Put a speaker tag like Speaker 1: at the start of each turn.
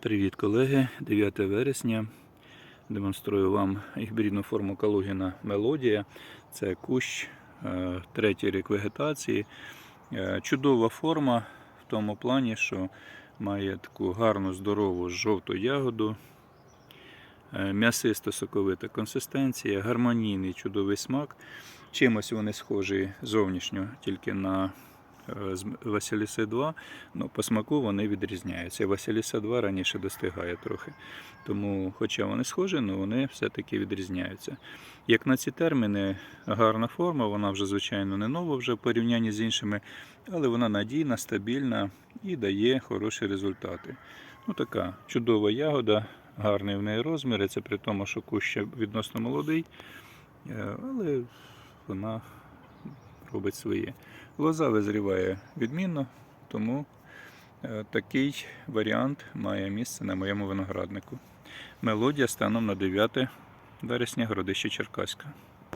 Speaker 1: Привіт, колеги! 9 вересня. Демонструю вам гібридну форму Калугіна Мелодія. Це кущ, е, третій рік вегетації. Е, Чудова форма в тому плані, що має таку гарну, здорову жовту ягоду, е, м'ясисто соковита консистенція, гармонійний чудовий смак. Чимось вони схожі зовнішньо тільки на Василіси 2, Ну, по смаку вони відрізняються. Василіса 2 раніше достигає трохи. Тому, хоча вони схожі, але вони все-таки відрізняються. Як на ці терміни, гарна форма, вона вже, звичайно, не нова вже в порівнянні з іншими, але вона надійна, стабільна і дає хороші результати. Ну, така чудова ягода, гарний в неї розмір, це при тому, що кущ відносно молодий, е, але вона робить своє. Лоза визріває відмінно, тому е, такий варіант має місце на моєму винограднику. Мелодія станом на 9 вересня, городище Черкаська.